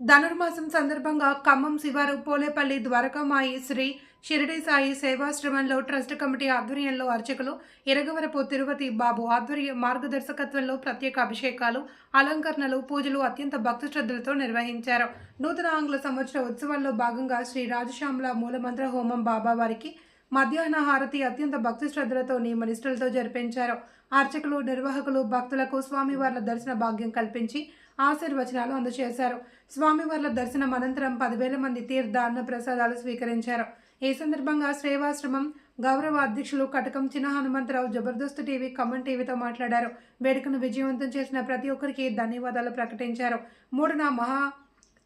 ధనుర్మాసం సందర్భంగా ఖమ్మం శివారు పోలేపల్లి ద్వారకామాయి శ్రీ షిరిడి సాయి సేవాశ్రమంలో ట్రస్ట్ కమిటీ ఆధ్వర్యంలో అర్చకులు ఇరగవరపు తిరుపతి బాబు ఆధ్వర్య మార్గదర్శకత్వంలో ప్రత్యేక అభిషేకాలు అలంకరణలు పూజలు అత్యంత భక్తి శ్రద్ధలతో నిర్వహించారు. నూతన ఆంగ్ల సంవత్సర ఉత్సవాల్లో భాగంగా శ్రీ రాజశ్యామల మూలమంత్ర హోమం బాబా వారికి మధ్యాహ్న హారతి అత్యంత భక్తి శ్రద్ధలతో నియమనిష్టలతో జరిపించారు. అర్చకులు నిర్వాహకులు భక్తులకు స్వామివార్ల దర్శన భాగ్యం కల్పించి ఆశీర్వచనాలు అందజేశారు. స్వామివార్ల దర్శనం అనంతరం పదివేల మంది తీర్థ అన్న ప్రసాదాలు స్వీకరించారు. ఈ సందర్భంగా శ్రేవాశ్రమం గౌరవ అధ్యక్షులు కటకం చిన్న హనుమంతరావు జబర్దస్త్ టీవీ ఖమ్మం టీవీతో మాట్లాడారు. వేడుకను విజయవంతం చేసిన ప్రతి ఒక్కరికి ధన్యవాదాలు ప్రకటించారు. మూడున మహా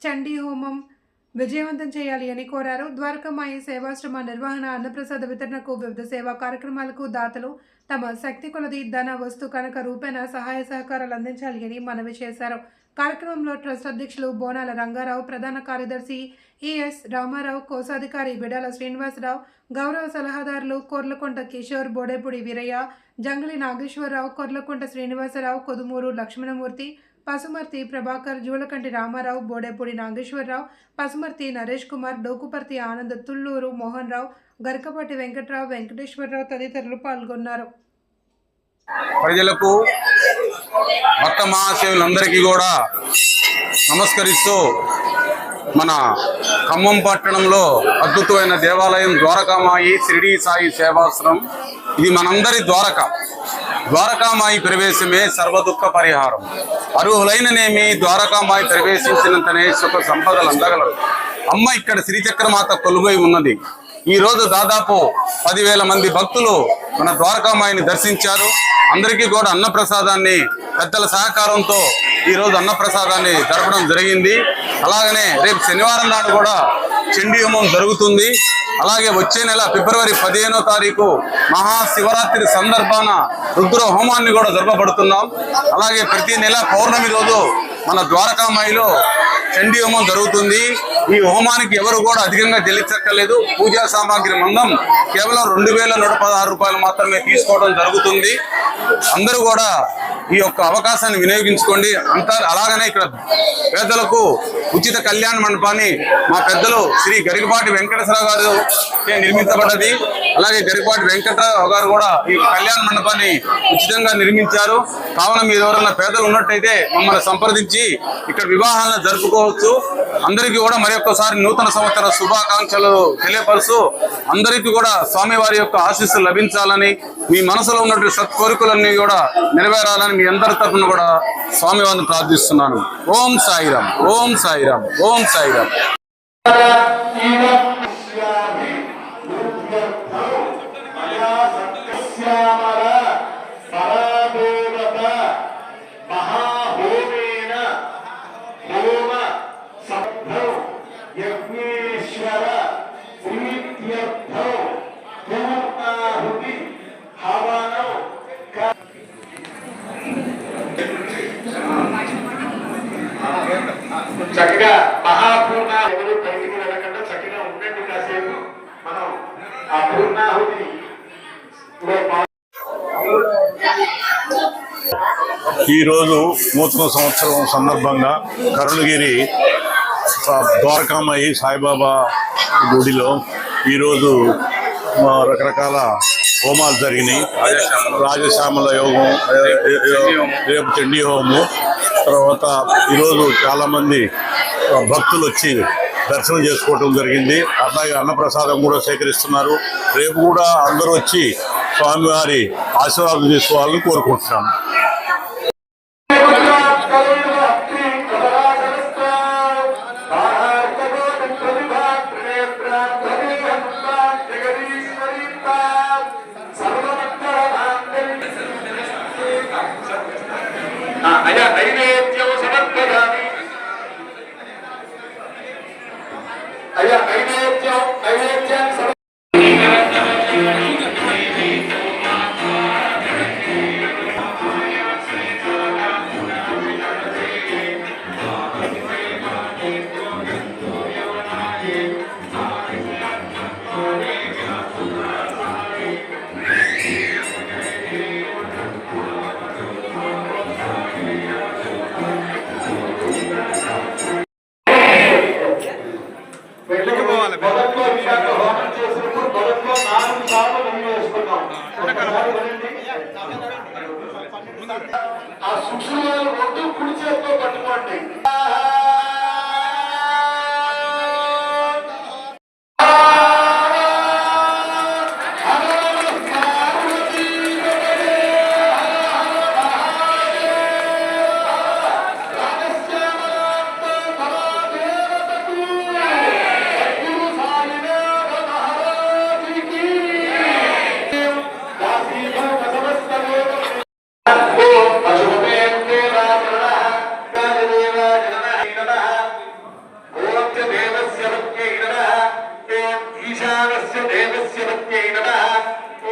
చండీ హోమం విజయవంతం చేయాలి అని కోరారు. ద్వారకమాయి సేవాశ్రమ నిర్వహణ అన్నప్రసాద వితరణకు వివిధ సేవా కార్యక్రమాలకు దాతలు తమ శక్తి కొలది ధన వస్తు కనుక రూపేణ సహాయ సహకారాలు అందించాలి అని మనవి చేశారు. కార్యక్రమంలో ట్రస్ట్ అధ్యక్షులు బోనాల రంగారావు ప్రధాన కార్యదర్శి ఈఎస్ రామారావు కోశాధికారి బిడాల శ్రీనివాసరావు గౌరవ సలహాదారులు కొర్లకొంట కిషోర్ బోడేపూడి వీరయ్య జంగలి నాగేశ్వరరావు కొర్లకొంట శ్రీనివాసరావు కొదుమూరు లక్ష్మణమూర్తి పసుమర్తి ప్రభాకర్ జూలకంటి రామారావు బోడేపూడి నాగేశ్వరరావు పసుమర్తి నరేష్ కుమార్ డోకుపర్తి ఆనంద్ తుళ్ళూరు మోహన్ రావు గరికపాటి వెంకట్రావు వెంకటేశ్వరరావు తదితరులు పాల్గొన్నారు. ప్రజలకు భక్త మహాశివులందరికీ కూడా నమస్కరిస్తూ మన ఖమ్మం పట్టణంలో అద్భుతమైన దేవాలయం ద్వారకామాయి షిరిడి సాయి సేవాశ్రమం ఇది మనందరి ద్వారక. ద్వారకామాయి ప్రవేశమే సర్వదుఃఖ పరిహారం. అర్హులైననేమి ద్వారకామాయి ప్రవేశించినంతనే సుఖ సంపదలు అందగలరు. అమ్మ ఇక్కడ శ్రీచక్రమాత కొలువై ఉన్నది. ఈ రోజు దాదాపు పదివేల మంది భక్తులు మన ద్వారకామాయిని దర్శించారు. అందరికీ కూడా అన్నప్రసాదాన్ని పెద్దల సహకారంతో ఈరోజు అన్నప్రసాదాన్ని జరపడం జరిగింది. అలాగనే రేపు శనివారం నాడు కూడా చండీ హోమం జరుగుతుంది. అలాగే వచ్చే నెల ఫిబ్రవరి పదిహేనో తారీఖు మహాశివరాత్రి సందర్భాన రుద్ర హోమాన్ని కూడా జరపబడుతున్నాం. అలాగే ప్రతి నెల పౌర్ణమి రోజు మన ద్వారకామాయిలో చండీ హోమం జరుగుతుంది. ఈ హోమానికి ఎవరు కూడా అధికంగా చెల్లించక్కర్లేదు పూజా సామాగ్రి మందం కేవలం రెండు వేల నూట పదహారు రూపాయలు మాత్రమే తీసుకోవడం జరుగుతుంది. అందరూ కూడా ఈ యొక్క అవకాశాన్ని వినియోగించుకోండి. అంతా అలాగనే ఇక్కడ పేదలకు ఉచిత కళ్యాణ మండపాన్ని మా పెద్దలు శ్రీ గరికపాటి వెంకటేశ్వరరావు గారు నిర్మించబడ్డది. అలాగే గరికపాటి వెంకటరావు గారు కూడా ఈ కళ్యాణ మండపాన్ని ఉచితంగా నిర్మించారు. కావున మీరు ఎవరైనా పేదలు ఉన్నట్టయితే మమ్మల్ని సంప్రదించి ఇక్కడ వివాహాలను జరుపుకోవచ్చు. అందరికీ కూడా మరొకసారి నూతన సంవత్సర శుభాకాంక్షలు తెలియపరుస్తూ అందరికీ కూడా స్వామివారి యొక్క ఆశీస్సులు లభించాలని మీ మనసులో ఉన్నటువంటి సత్కోరికలన్నీ కూడా నెరవేరాలని మీ అందరి తరఫున కూడా స్వామివారిని ప్రార్థిస్తున్నాను. ఓం సాయిరామ్ ఓం సాయిరామ్ ఓం సాయిరామ్. ఈరోజు నూతన సంవత్సరం సందర్భంగా కరుణగిరి ద్వారకామయ్యి సాయిబాబా గుడిలో ఈరోజు రకరకాల హోమాలు జరిగినాయి. రాజశ్యామల యోగం రేపు చండీ హోము తర్వాత ఈరోజు చాలామంది భక్తులు వచ్చి దర్శనం చేసుకోవటం జరిగింది. అట్లాగే అన్నప్రసాదం కూడా సేకరిస్తున్నారు. రేపు కూడా అందరూ వచ్చి స్వామివారి ఆశీర్వాదం తీసుకోవాలని కోరుకుంటున్నాను. అయ్యా అయ్యా. ఆ సూక్ష్మాలు ఒడ్డు కుడి చేతితో పట్టుకోండి. ईशानस्य देवस्य पत्यै नमः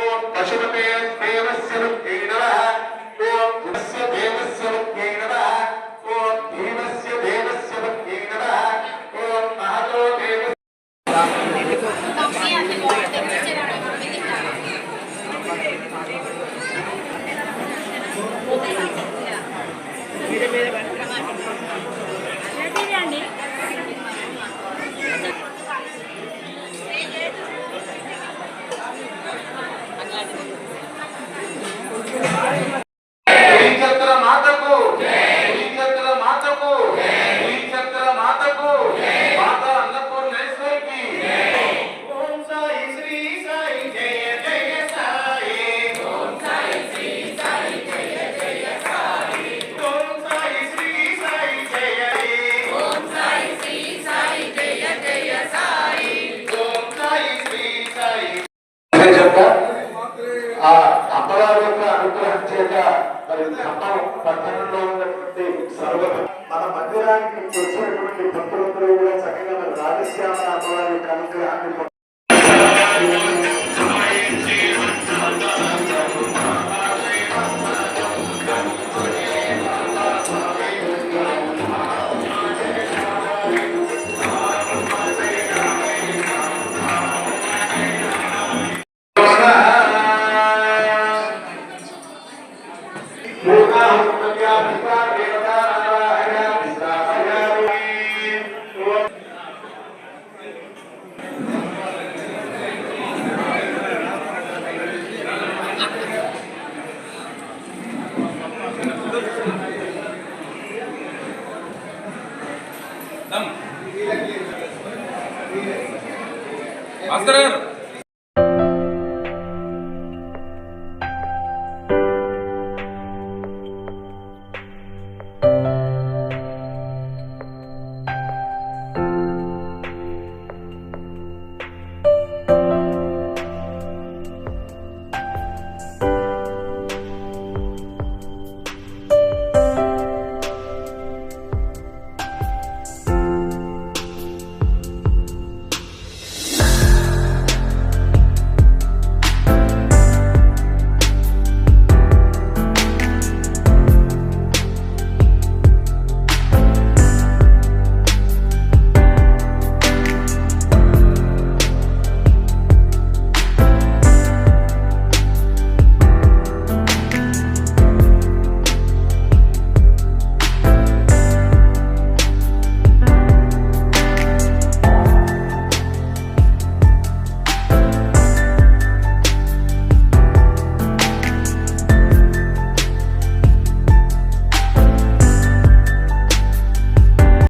ॐ पशुपते మధ్యరాత్రి నుంచి వచ్చినటువంటి భక్తులందరూ కూడా చక్కగా రాజశ్యామ అమ్మవారి అనుగ్రహాన్ని